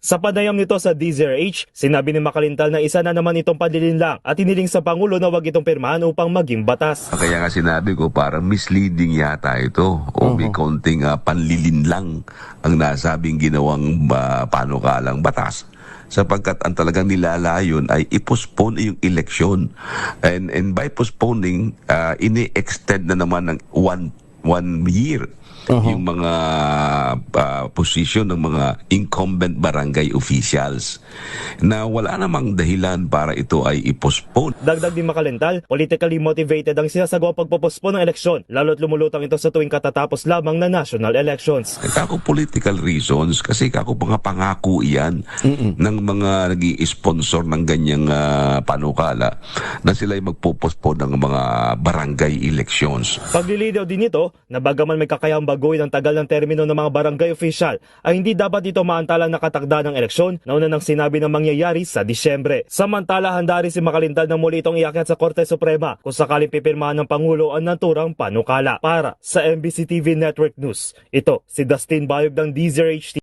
Sa panayam nito sa DZRH, sinabi ni Makalintal na isa na naman itong panlilinlang at iniling sa Pangulo na wag itong pirmahan upang maging batas. Kaya nga sinabi ko, parang misleading yata ito. O may konting uh, panlilinlang ang nasabing ginawang uh, panukalang batas sapagkat ang talagang nilalayon ay i-postpone yung eleksyon. And, and by postponing, uh, ini-extend na naman ng one, one year yung mga uh, position ng mga incumbent barangay officials na wala namang dahilan para ito ay i-postpone. Dagdag ni Makalintal, politically motivated ang sinasagawa pagpopospon ng eleksyon, lalo't lumulutang ito sa tuwing katatapos lamang na national elections. Kako political reasons kasi kako mga pangako iyan ng mga nag sponsor ng ganyang ah, panukala na sila ay magpupospon ng mga barangay elections. Paglilinaw din nito na bagaman may kakayang baguhin ang tagal ng termino ng mga barangay official ay hindi dapat ito maantalang nakatakda ng eleksyon na una nang sinabi na mangyayari sa Disyembre. Samantala handa rin si Makalintal na muli itong iakyat sa Korte Suprema kung sakaling pipirmahan ng Pangulo ang naturang panukala. Para sa MBC TV Network News, ito si Dustin Bayog ng DZRH